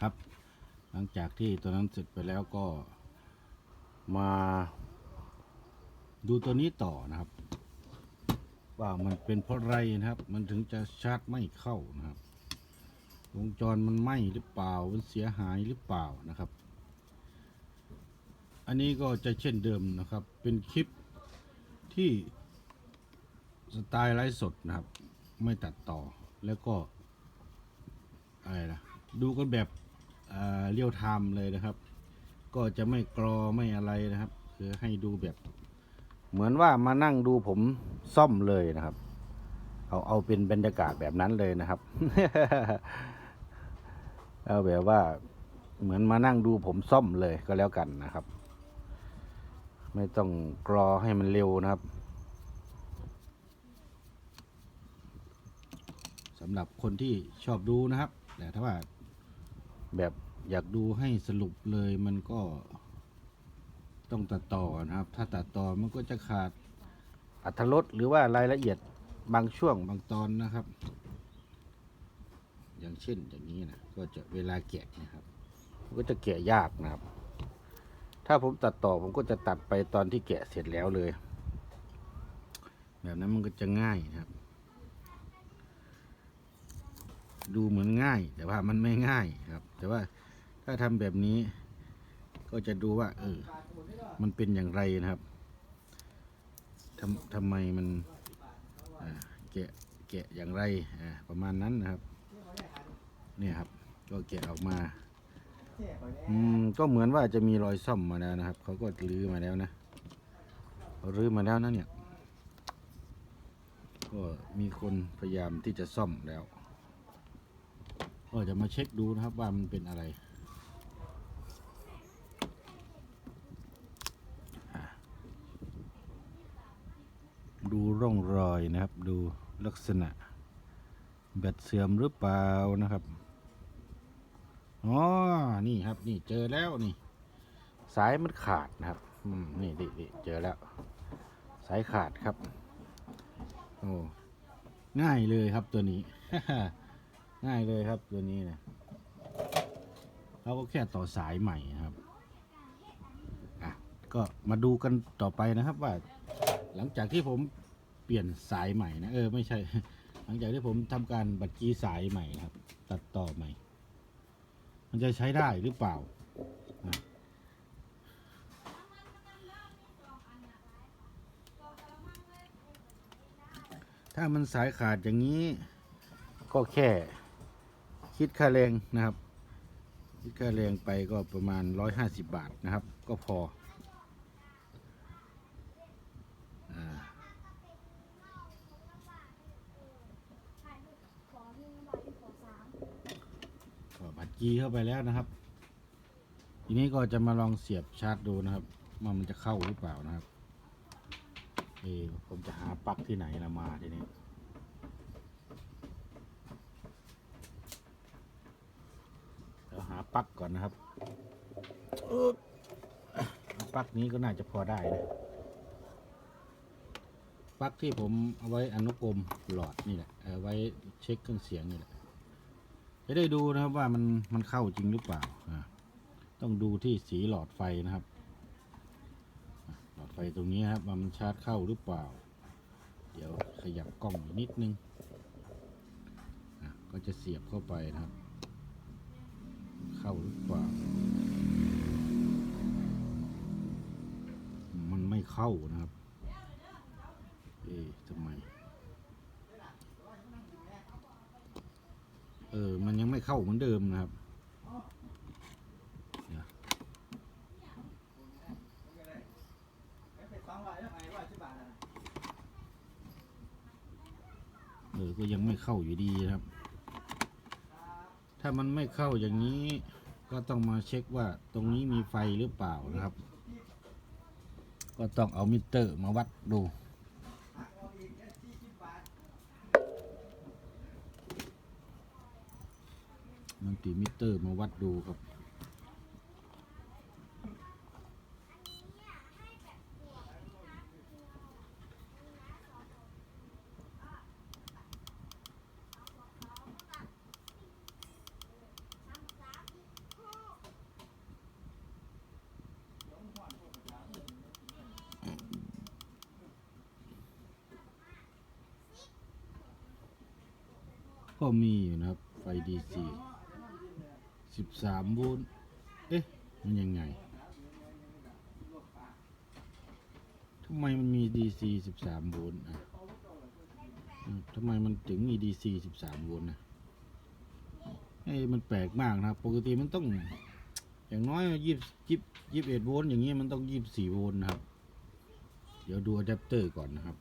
ครับ หลังจากที่ตัวนั้นเสร็จไปแล้วก็มาดูตัวนี้ต่อนะครับ ว่ามันเป็นเพราะอะไรนะครับ มันถึงจะชาร์จไม่เข้านะครับวงจรมันไหมหรือเปล่ามันเสียหายหรือเปล่านะครับ อันนี้ก็จะเช่นเดิมนะครับ เป็นคลิปที่สไตล์ไลฟ์สดนะครับ ไม่ตัดต่อแล้วก็อะไรนะดูกันแบบ เรียวไทม์เลยนะครับ ก็จะไม่กรอไม่อะไรนะครับ คือให้ดูแบบ เหมือนว่ามานั่งดูผมซ่อมเลยนะครับ เอาเอาเป็นบรรยากาศแบบนั้นเลยนะครับ เอาแบบว่าเหมือนมานั่งดูผมซ่อมเลยก็แล้วกันนะครับ ไม่ต้องกรอให้มันเร็วนะครับสำหรับคนที่ชอบดูนะครับ แต่ถ้าว่า แบบอยากดูให้สรุปเลยมันก็ต้องตัดต่อนะครับ ถ้าตัดต่อมันก็จะขาดอัธรสหรือว่ารายละเอียดบางช่วงบางตอนนะครับ อย่างเช่นอย่างนี้นะก็จะเวลาแกะนะครับก็จะแกะยากนะครับ ถ้าผมตัดต่อผมก็จะตัดไปตอนที่แกะเสร็จแล้วเลย แบบนั้นมันก็จะง่ายนะครับ ดูเหมือนง่าย แต่ว่ามันไม่ง่ายครับ แต่ว่าถ้าทำแบบนี้ ก็จะดูว่า เออ มันเป็นอย่างไรนะครับทำทำไมมันแกะแกะอย่างไรประมาณนั้นนะครับ เนี่ยครับ ก็แกะออกมาอืมก็เหมือนว่าจะมีรอยซ่อมมาแล้วนะครับเขาก็รื้อมาแล้วนะเขารื้อมาแล้วนะเนี่ยก็มีคนพยายามที่จะซ่อมแล้ว ก็จะมาเช็คดูนะครับว่ามันเป็นอะไรดูร่องรอยนะครับ ดูลักษณะ แบตเสื่อมหรือเปล่านะครับอ๋อนี่ครับ นี่เจอแล้วนี่ สายมันขาดนะครับ อืมนี่ดิดิเจอแล้ว สายขาดครับ โอ้ง่ายเลยครับตัวนี้ ง่ายเลยครับตัวนี้นะเราก็แค่ต่อสายใหม่ครับอะก็มาดูกันต่อไปนะครับว่า หลังจากที่ผมเปลี่ยนสายใหม่นะเออไม่ใช่ หลังจากที่ผมทำการบัดกี้สายใหม่ครับ ตัดต่อใหม่ มันจะใช้ได้หรือเปล่าถ้ามันสายขาดอย่างนี้ ก็แค่ คิดค่าแรงนะครับ คิดค่าแรงไปก็ประมาณ 150 บาทนะครับ ก็พอก็บัดกีเข้าไปแล้วนะครับ ทีนี้ก็จะมาลองเสียบชาร์จดูนะครับว่ามันจะเข้าหรือเปล่านะครับเออผมจะหาปลั๊กที่ไหนละมาทีนี้ เดี๋ยวหาป ลั๊กก่อนนะครับปลั๊กนี้ก็น่าจะพอได้นะปลั๊กที่ผมเอาไว้อนุกรมหลอดนี่แหละเอาไว้เช็คเครื่องเสียงนี่แหละจะได้ดูนะครับว่ามันมันเข้าจริงหรือเปล่าต้องดูที่สีหลอดไฟนะครับ หลอดไฟตรงนี้ครับว่ามันชาร์จเข้าหรือเปล่า เดี๋ยวขยับกล้องนิดนึงก็จะเสียบเข้าไปนะครับ เข้าหรือเปล่า มันไม่เข้านะครับ เอ๊ะทำไม เออ มันยังไม่เข้าเหมือนเดิมนะครับเออ ก็ยังไม่เข้าอยู่ดีนะครับามันไม่เข้าอย่างนี้ก็ต้องมาเช็คว่าตรงนี้มีไฟหรือเปล่านะครับ ก็ต้องเอามิเตอร์มาวัดดูมันติมิเตอร์มาวัดดูครับ อ มีอยู่นะครับ ไฟ DC 13โวลต์เอ๊ะ มันยังไง ทำไมมันมี DC 13 โวลต์อะทำไมมันถึงมี DC 13 โวลต์นะเอ้มันแปลกมากนะครับ ปกติมันต้อง อย่างน้อยยี่สิบยี่สิบเอ็ดโวลต์อย่างนี้มันต้องยี่สิบสี่โวลต์นะครับ เดี๋ยวดูอะแดปเตอร์ก่อนนะครับ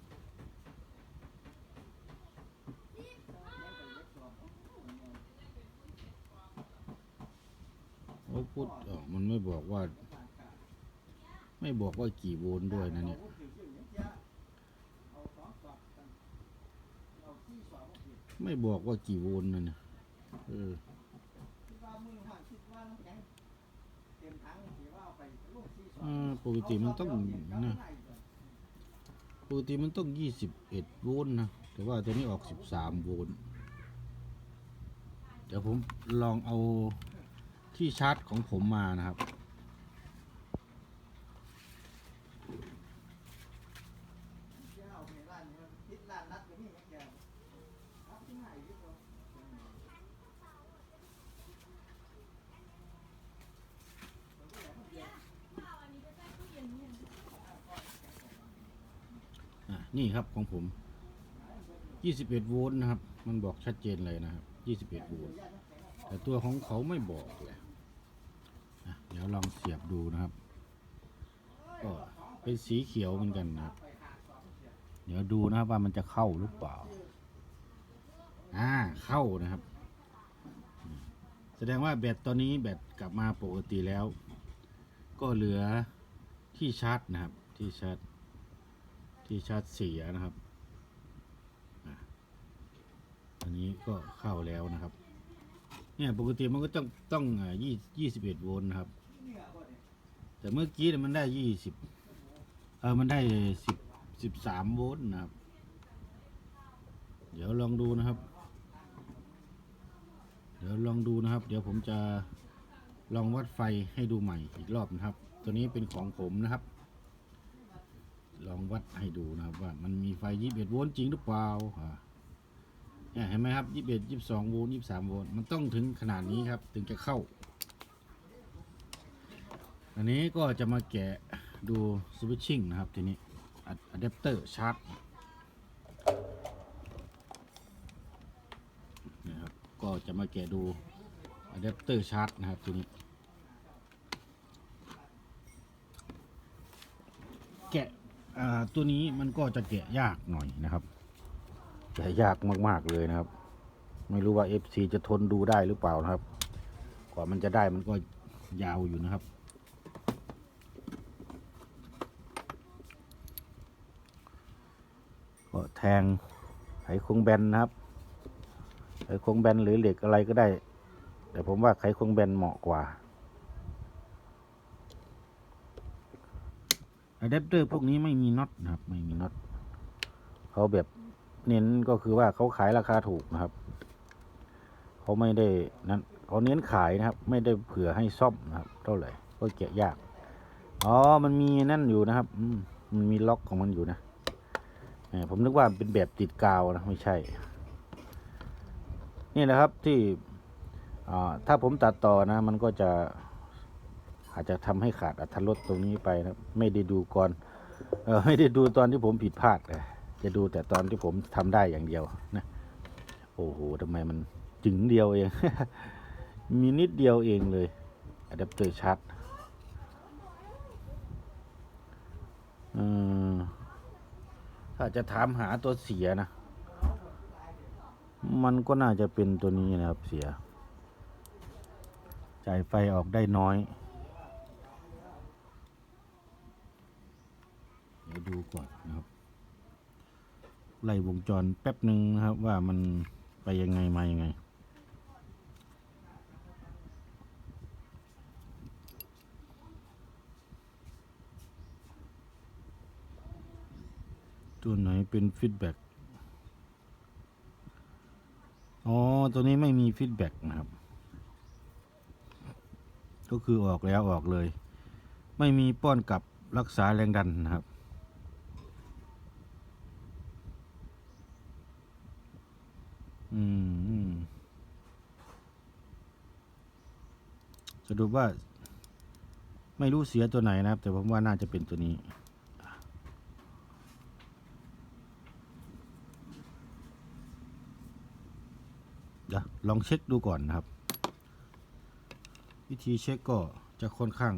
โอ้พูดอ๋อมันไม่บอกว่า ไม่บอกว่ากี่โวลต์ด้วยนะเนี่ยไม่บอกว่ากี่โวลต์นะเนี่ยเออปกติมันต้องนะปกติมันต้องยี่สิบเอ็ดโวลต์นะ แต่ว่าตัวนี้ออกสิบสามโวลต์เดี๋ยวผมลองเอา ที่ชาร์จของผมมานะครับ นี่ครับของผม 21 โวลต์นะครับ มันบอกชัดเจนเลยนะครับ 21 โวลต์แต่ตัวของเขาไม่บอกเลย เดี๋ยวลองเสียบดูนะครับก็เป็นสีเขียวเหมือนกันนะครับ เดี๋ยวดูนะครับว่ามันจะเข้าหรือเปล่า อ่า เข้านะครับ แสดงว่าแบตตอนนี้แบตกลับมาปกติแล้ว ก็เหลือที่ชาร์จนะครับ ที่ชาร์จ ที่ชาร์จเสียนะครับอันนี้ก็เข้าแล้วนะครับ เนี่ยปกติมันก็ต้องต้องยี่ยี่สิบเอ็ดโวลต์นะครับ แต่เมื่อกี้เนี่ยมันได้ยี่สิบเออมันได้สิบสิบสามโวลต์นะครับ เดี๋ยวลองดูนะครับ เดี๋ยวลองดูนะครับ เดี๋ยวผมจะลองวัดไฟให้ดูใหม่อีกรอบนะครับ ตัวนี้เป็นของผมนะครับ ลองวัดให้ดูนะครับว่ามันมีไฟ21โวลต์จริงหรือเปล่าอ่า เห็นไหมครับ21 22โวลต์23โวลต์มันต้องถึงขนาดนี้ครับ ถึงจะเข้า อันนี้ก็จะมาแกะดูสวิตชิ่งนะครับทีนี้อะแดปเตอร์ชาร์จนะครับก็จะมาแกะดูอะแดปเตอร์ชาร์จนะครับทีนี้แกะอ่าตัวนี้มันก็จะแกะยากหน่อยนะครับ แกะยากมาก ๆ เลยนะครับ ไม่รู้ว่า FC จะทนดูได้หรือเปล่านะครับ กว่ามันจะได้มันก็ยาวอยู่นะครับ ก็แทงไขควงแบนนะครับ ไขควงแบนหรือเหล็กอะไรก็ได้ แต่ผมว่าไขควงแบนเหมาะกว่าอะแดปเตอร์พวกนี้ไม่มีน็อตนะครับ ไม่มีน็อตเขาแบบ เน้นก็คือว่าเขาขายราคาถูกนะครับ เขาไม่ได้นั้นเขาเน้นขายนะครับ ไม่ได้เผื่อให้ซ่อมนะครับเท่าไหร่ก็แกะยากอ๋อมันมีนั่นอยู่นะครับมันมีล็อกของมันอยู่นะผมนึกว่าเป็นแบบติดกาวนะไม่ใช่ นี่แหละครับที่ถ้าผมตัดต่อนะ มันก็จะอาจจะทำให้ขาดอัตรสตรงนี้ไปนะไม่ได้ดูก่อนออไม่ได้ดูตอนที่ผมผิดพลาดเลย จะดูแต่ตอนที่ผมทำได้อย่างเดียวนะโอ้โหทำไมมันจึงเดียวเอง มีนิดเดียวเองเลยอะแดปเตอร์ชาร์จถ้าจะถามหาตัวเสียนะ มันก็น่าจะเป็นตัวนี้นะครับเสีย จ่ายไฟออกได้น้อยเดี๋ยวดูก่อนนะครับ ไล่วงจรแป๊บหนึ่งนะครับ ว่ามันไปยังไงมายังไง ตัวไหนเป็นฟีดแบ็กอ๋อ ตัวนี้ไม่มีฟีดแบ็กนะครับ ก็คือออกแล้วออกเลย ไม่มีป้อนกลับรักษาแรงดันนะครับ อืมสรุปว่า ไม่รู้เสียตัวไหนนะครับ แต่ผมว่าน่าจะเป็นตัวนี้ เดี๋ยวลองเช็คดูก่อนนะครับ วิธีเช็คก็จะค่อนข้าง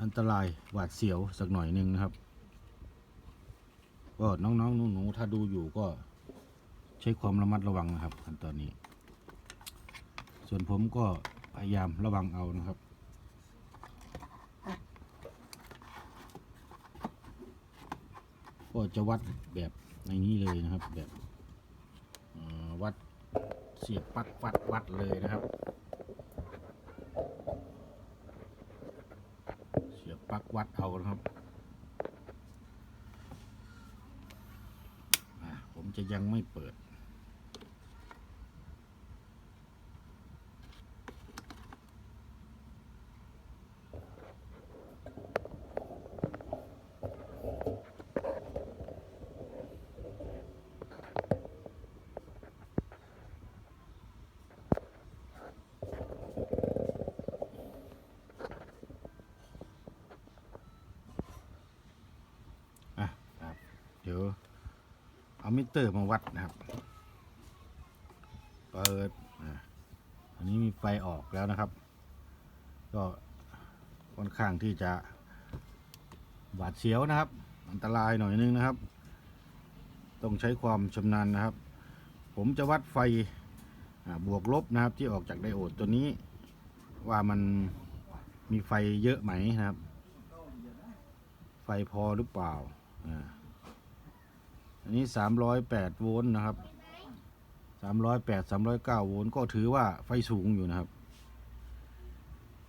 อันตรายหวาดเสียวสักหน่อยหนึ่งนะครับ ก็น้องๆหนูๆถ้าดูอยู่ก็ ใช้ความระมัดระวังนะครับขั้นตอนนี้ ส่วนผมก็พยายามระวังเอานะครับก็จะวัดแบบในนี้เลยนะครับแบบวัดเสียบปลั๊กวัดวัดเลยนะครับ เสียบปลั๊กวัดเอานะครับผมจะยังไม่เปิด อะครับ เดี๋ยว เอามิเตอร์มาวัดนะครับ เปิดอันนี้มีไฟออกแล้วนะครับ ก็ค่อนข้างที่จะหวาดเสียวนะครับ อันตรายหน่อยนึงนะครับ ต้องใช้ความชำนาญนะครับ ผมจะวัดไฟบวกลบนะครับที่ออกจากไดโอดตัวนี้ ว่ามันมีไฟเยอะไหมนะครับ ไฟพอหรือเปล่าอ่า อันนี้สามร้อยแปดโวลต์นะครับสามร้อยแปดสามร้อยเก้าโวลต์ก็ถือว่าไฟสูงอยู่นะครับ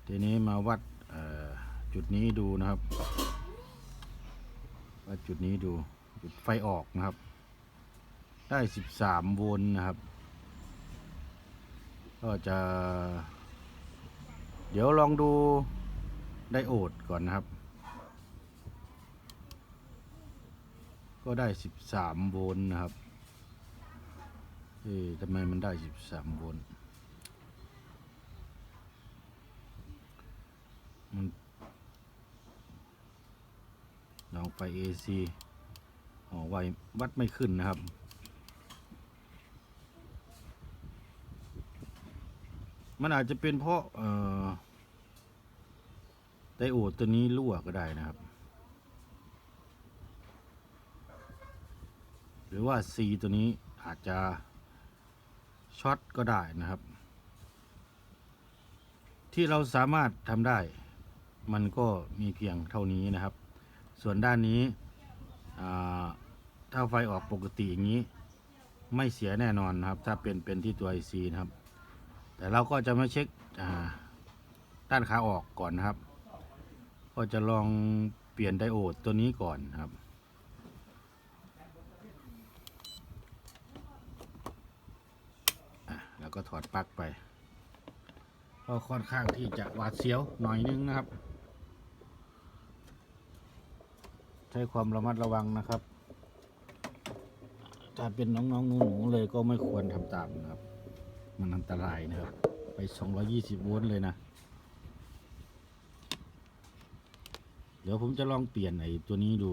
ทีนี้มาวัดจุดนี้ดูนะครับ วัดจุดนี้ดูจุดไฟออกนะครับ ได้สิบสามโวลต์นะครับ ก็จะ เดี๋ยวลองดูไดโอดก่อนนะครับ ก็ได้สิบสามโวลต์นะครับ เอ๊ะทำไมมันได้สิบสามโวลต์ มันลองไฟ AC อ๋อไววัดไม่ขึ้นนะครับมันอาจจะเป็นเพราะไดโอดตัวนี้รั่วก็ได้นะครับ หรือว่า C ตัวนี้อาจจะช็อตก็ได้นะครับ ที่เราสามารถทำได้ มันก็มีเพียงเท่านี้นะครับ ส่วนด้านนี้ถ้าไฟออกปกติอย่างนี้ ไม่เสียแน่นอนนะครับ ถ้าเป็นเป็นที่ตัว IC นะครับ แต่เราก็จะมาเช็คด้านขาออกก่อนนะครับ ก็จะลองเปลี่ยนไดโอดตัวนี้ก่อนครับ อะแล้ว ก็ถอดปลั๊กไปก็ค่อนข้างที่จะหวาดเสียวหน่อยนึงนะครับ ใช้ความระมัดระวังนะครับ ถ้าเป็นน้องๆหนูๆเลยก็ไม่ควรทำตามนะครับ มันอันตรายนะครับ ไป 220 โวลต์เลยนะ เดี๋ยวผมจะลองเปลี่ยนไอ้ตัวนี้ดู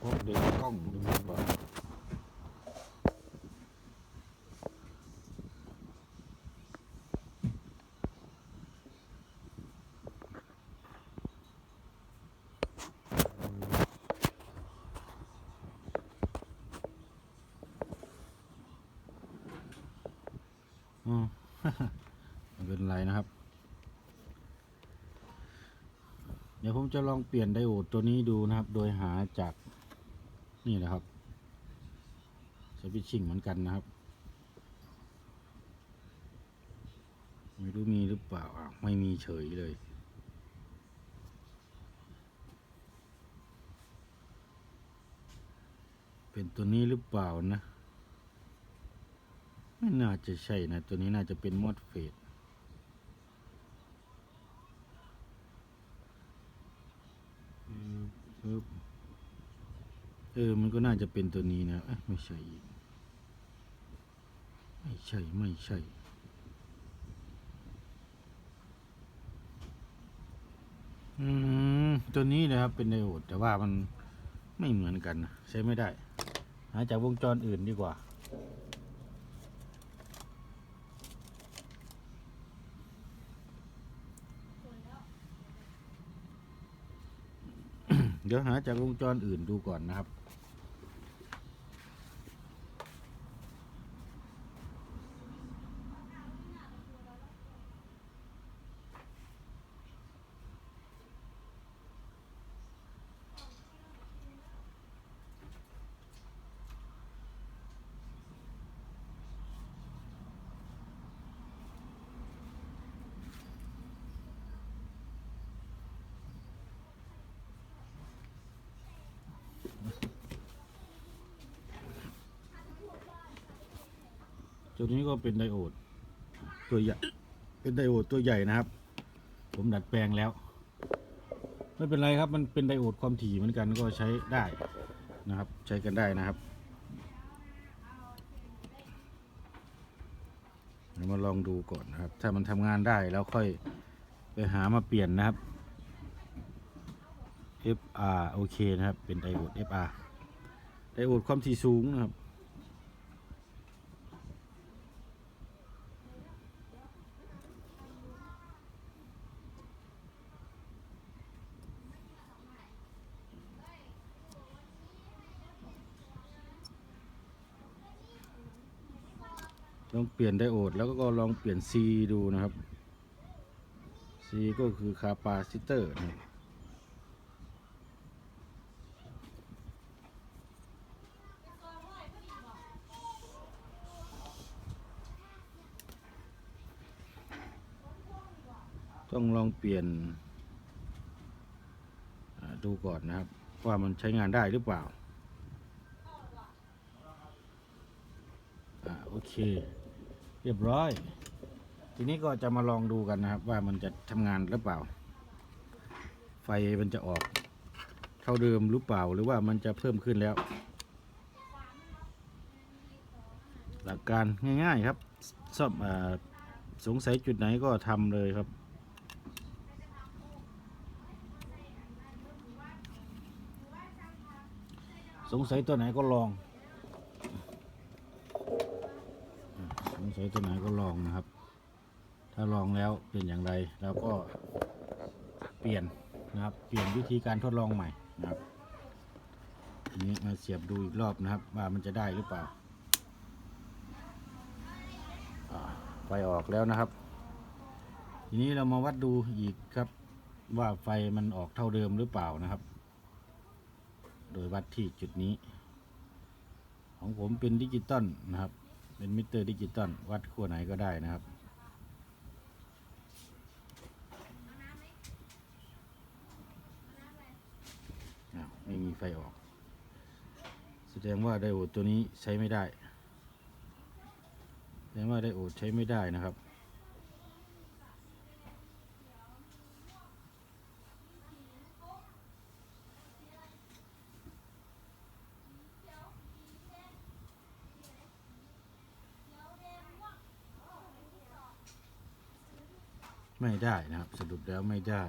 พวกเดินกล้องดีกว่าอเป็นไรนะครับ เดี๋ยวผมจะลองเปลี่ยนไดโอดตัวนี้ดูนะครับ โดยหาจาก นี่นะครับสวิตชิ่งเหมือนกันนะครับ ไม่รู้มีหรือเปล่าอะไม่มีเฉยเลยเป็นตัวนี้หรือเปล่านะ ไม่น่าจะใช่นะ ตัวนี้น่าจะเป็นมอดเฟดปึ๊บ เออ มันก็น่าจะเป็นตัวนี้นะเอ๊ะไม่ใช่อีก ไม่ใช่ ไม่ใช่ อืม ตัวนี้นะครับ เป็นไดโอด แต่ว่ามันไม่เหมือนกันนะใช้ไม่ได้ หาจากวงจรอื่นดีกว่า เดี๋ยวหาจากวงจรอื่นดูก่อนนะครับ ตัวนี้ก็เป็นไดโอด ตัวใหญ่ เป็นไดโอดตัวใหญ่นะครับ ผมดัดแปลงแล้ว ไม่เป็นไรครับ มันเป็นไดโอดความถี่เหมือนกันก็ใช้ได้นะครับ ใช้กันได้นะครับเดี๋ยวมาลองดูก่อนนะครับ ถ้ามันทำงานได้แล้วค่อยไปหามาเปลี่ยนนะครับ FR โอเคนะครับ เป็นไดโอด FR ไดโอดความถี่สูงนะครับ ลองเปลี่ยนไดโอดแล้วก็ลองเปลี่ยน C ดูนะครับ C ก็คือคาปาซิเตอร์นะต้องลองเปลี่ยนดูก่อนนะครับ ว่ามันใช้งานได้หรือเปล่า อ่า โอเค เรียบร้อย ทีนี้ก็จะมาลองดูกันนะครับ ว่ามันจะทำงานหรือเปล่า ไฟมันจะออก เท่าเดิมหรือเปล่าหรือว่ามันจะเพิ่มขึ้นแล้ว หลักการง่าย ๆครับซ่อมสงสัยจุดไหนก็ทำเลยครับสงสัยตัวไหนก็ลอง สงสัยตัวไหนก็ลองนะครับ ถ้าลองแล้วเป็นอย่างไรเราก็เปลี่ยนนะครับ เปลี่ยนวิธีการทดลองใหม่นะครับทีนี้มาเสียบดูอีกรอบนะครับ ว่ามันจะได้หรือเปล่าไฟออกแล้วนะครับ ทีนี้เรามาวัดดูอีกครับ ว่าไฟมันออกเท่าเดิมหรือเปล่านะครับ โดยวัดที่จุดนี้ ของผมเป็นดิจิตอลนะครับ เป็นมิเตอร์ดิจิตอลวัดขั้วไหนก็ได้นะครับ ไม่มีไฟออก แสดงว่าไดโอดตัวนี้ใช้ไม่ได้ แสดงว่าไดโอดใช้ไม่ได้นะครับ ไม่ได้นะครับสรุปแล้วไม่ได้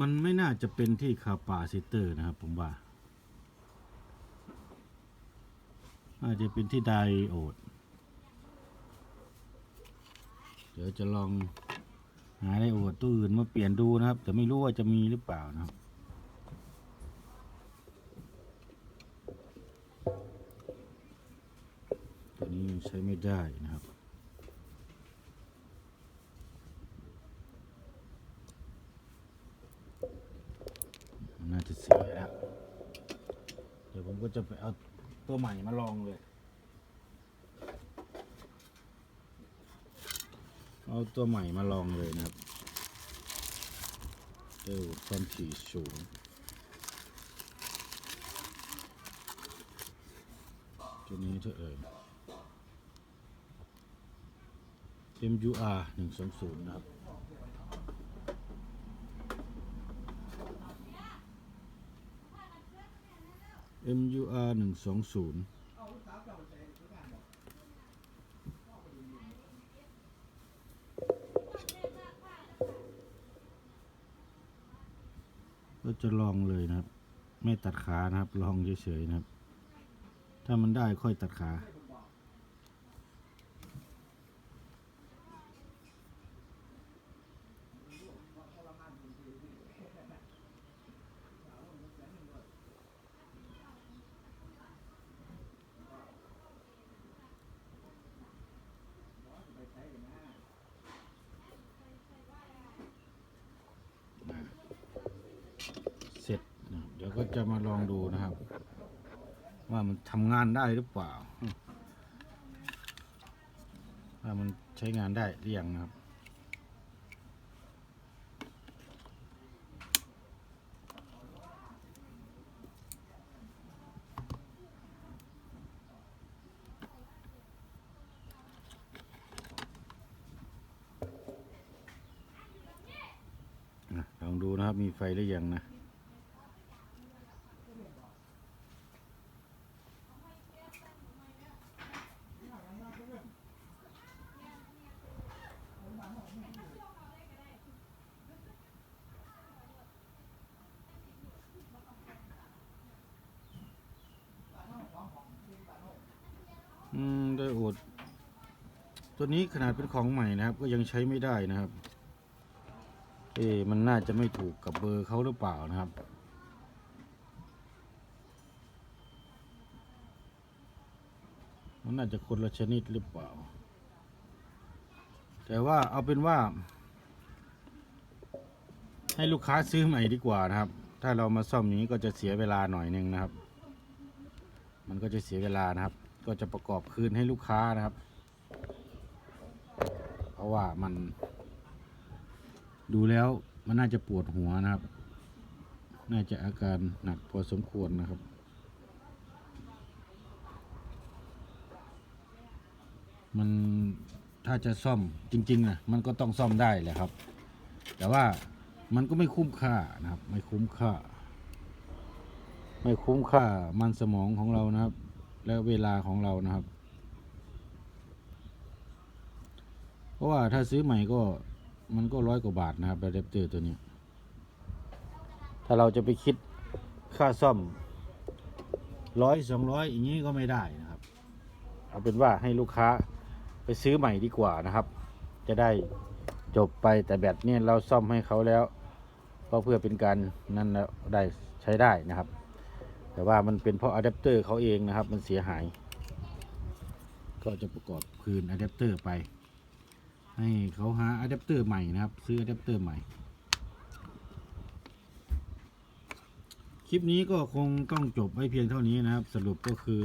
มันไม่น่าจะเป็นที่คาปาซิเตอร์นะครับผมว่าน่าจะเป็นที่ไดโอด เดี๋ยวจะลองหาไดโอดตัวอื่นมาเปลี่ยนดูนะครับ แต่ไม่รู้ว่าจะมีหรือเปล่านะครับันี้ใช้ไม่ได้นะครับมันน่าจะเสียแล้ว เดี๋ยวผมก็จะไปเอาตัวใหม่มาลองเลย เอาตัวใหม่มาลองเลยนะครับเร็วความถี่สูงตัวนี้เท่าเอ่ย MUR 120 นะครับ MUR 120ก็จะลองเลยนะครับ ไม่ตัดขานะครับ ลองเฉยๆนะครับ ถ้ามันได้ค่อยตัดขา เสร็จนะเดี๋ยวก็จะมาลองดูนะครับ ว่ามันทำงานได้หรือเปล่า ว่ามันใช้งานได้หรือยังนะครับลองดูนะครับ มีไฟหรือยังนะ อืมได้โอด ตัวนี้ขนาดเป็นของใหม่นะครับ ก็ยังใช้ไม่ได้นะครับ เอ๊มันน่าจะไม่ถูกกับเบอร์เขาหรือเปล่านะครับมันน่าจะคนละชนิดหรือเปล่า แต่ว่าเอาเป็นว่า ให้ลูกค้าซื้อใหม่ดีกว่านะครับ ถ้าเรามาซ่อมอย่างนี้ก็จะเสียเวลาหน่อยนึงนะครับ มันก็จะเสียเวลานะครับ ก็จะประกอบคืนให้ลูกค้านะครับ เพราะว่ามัน ดูแล้วมันน่าจะปวดหัวนะครับ น่าจะอาการหนักพอสมควรนะครับมันถ้าจะซ่อมจริงๆนะมันก็ต้องซ่อมได้แหละครับ แต่ว่ามันก็ไม่คุ้มค่านะครับ ไม่คุ้มค่า ไม่คุ้มค่ามันสมองของเรานะครับ และเวลาของเรานะครับ เพราะว่าถ้าซื้อใหม่ก็มันก็ร้อยกว่าบาทนะครับอะแดปเตอร์ตัวนี้ ถ้าเราจะไปคิดค่าซ่อมร้อยสองร้อยอย่างนี้ก็ไม่ได้นะครับ เอาเป็นว่าให้ลูกค้าไปซื้อใหม่ดีกว่านะครับ จะได้จบไปแต่แบตเนี่ยเราซ่อมให้เขาแล้ว ก็เพื่อเป็นการนั่นแล้วได้ใช้ได้นะครับ แต่ว่ามันเป็นเพราะอะแดปเตอร์เขาเองนะครับ มันเสียหาย ก็จะประกอบคืนอะแดปเตอร์ไป ให้เขาหาอะแดปเตอร์ใหม่นะครับ ซื้ออะแดปเตอร์ใหม่ คลิปนี้ก็คงต้องจบไว้เพียงเท่านี้นะครับ สรุปก็คือ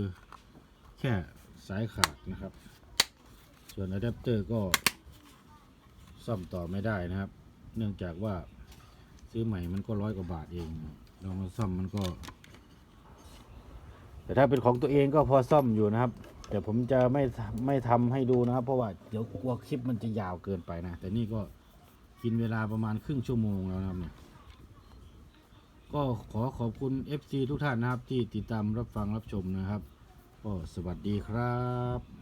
แค่สายขาดนะครับ ส่วนอะแดปเตอร์ก็ซ่อมต่อไม่ได้นะครับ เนื่องจากว่าซื้อใหม่มันก็ร้อยกว่าบาทเองเรามาซ่อมมันก็ แต่ถ้าเป็นของตัวเองก็พอซ่อมอยู่นะครับ แต่ผมจะไม่ไม่ทำให้ดูนะครับ เพราะว่าเดี๋ยวกลัวคลิปมันจะยาวเกินไปนะ แต่นี่ก็กินเวลาประมาณครึ่งชั่วโมงแล้วนะครับเนี่ย ก็ขอขอบคุณ FC ทุกท่านนะครับที่ติดตามรับฟังรับชมนะครับ ก็สวัสดีครับ